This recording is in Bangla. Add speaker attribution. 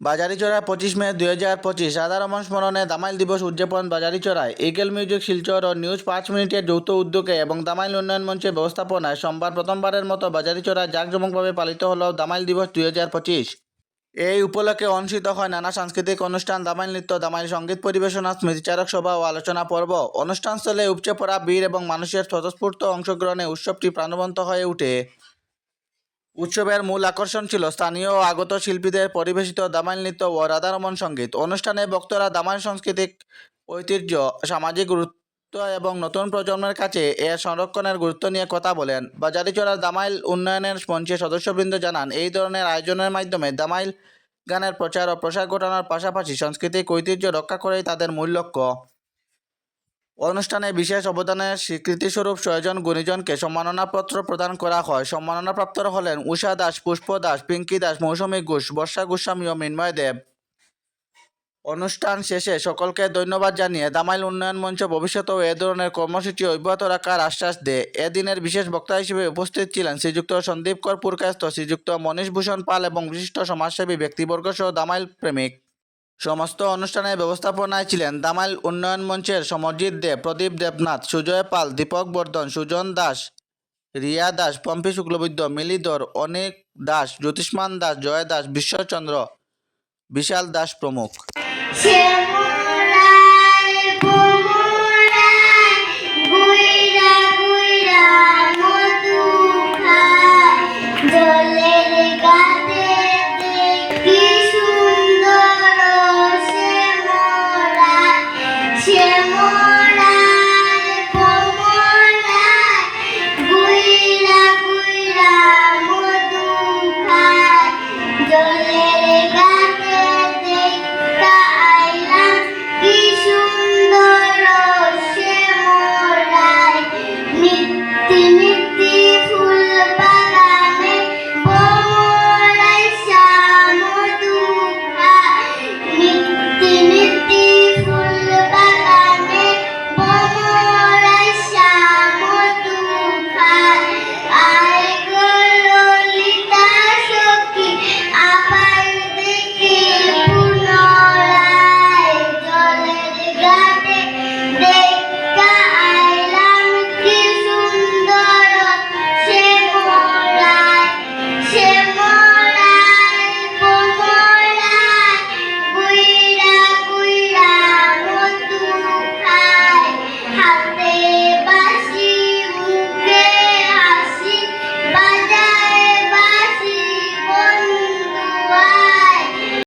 Speaker 1: বাজারিচড়া পঁচিশ মে দুই হাজার পঁচিশ রাধারমন স্মরণে দামাইল দিবস উদযাপন বাজারিচড়ায়। ইগল মিউজিক শিলচর ও নিউজ পাঁচ মিনিটের যৌথ উদ্যোগে এবং দামাইল উন্নয়ন মঞ্চের ব্যবস্থাপনায় সোমবার প্রথমবারের মতো বাজারিচড়ায় জাঁকজমকভাবে পালিত হল দামাইল দিবস দুই হাজার পঁচিশ। এই উপলক্ষে অনুষ্ঠিত হয় নানা সাংস্কৃতিক অনুষ্ঠান, দামাইল নৃত্য, দামাইল সংগীত পরিবেশনা, স্মৃতিচারক সভা ও আলোচনা পর্ব। অনুষ্ঠানস্থলে উপচে পড়া বীর এবং মানুষের স্বতঃস্ফূর্ত অংশগ্রহণে উৎসবটি প্রাণবন্ত হয়ে ওঠে। উৎসবের মূল আকর্ষণ ছিল স্থানীয় আগত শিল্পীদের পরিবেশিত দামাইল নৃত্য ও রাধারমন সংগীত। অনুষ্ঠানে বক্তারা দামাইল সাংস্কৃতিক ঐতিহ্য, সামাজিক গুরুত্ব এবং নতুন প্রজন্মের কাছে এর সংরক্ষণের গুরুত্ব নিয়ে কথা বলেন। বাজারিচড়ার দামাইল উন্নয়নের মঞ্চের সদস্যবৃন্দ জানান, এই ধরনের আয়োজনের মাধ্যমে দামাইল গানের প্রচার ও প্রসার ঘটানোর পাশাপাশি সাংস্কৃতিক ঐতিহ্য রক্ষা করেই তাদের মূল লক্ষ্য। অনুষ্ঠানে বিশেষ অবদানের স্বীকৃতিস্বরূপ ছয়জন গুণীজনকে সম্মাননাপত্র প্রদান করা হয়। সম্মাননাপ্রাপ্তরা হলেন উষা দাস, পুষ্প দাস, পিঙ্কি দাস, মৌসুমী ঘোষ, বর্ষা গোস্বামী ও মৃন্ময় দেব। অনুষ্ঠান শেষে সকলকে ধন্যবাদ জানিয়ে দামাইল উন্নয়ন মঞ্চ ভবিষ্যতেও এ ধরনের কর্মসূচি অব্যাহত রাখার আশ্বাস দেয় এদিনের বিশেষ বক্তা হিসেবে উপস্থিত ছিলেন শ্রীযুক্ত সন্দীপ কর পুরকাস্ত শ্রীযুক্ত মনীষ ভূষণ পাল এবং বিশিষ্ট সমাজসেবী ব্যক্তিবর্গ সহ দামাইল প্রেমিক। সমস্ত অনুষ্ঠানের ব্যবস্থাপনায় ছিলেন দামাইল উন্নয়ন মঞ্চের সমরজিৎ দেব প্রদীপ দেবনাথ, সুজয় পাল, দীপক বর্ধন, সুজন দাস, রিয়া দাস, পম্পি শুক্লবৈদ্য, মিলিধর, অনেক দাস, জ্যোতিষ্মান দাস, জয় দাস, বিশ্বচন্দ্র, বিশাল দাস প্রমুখ।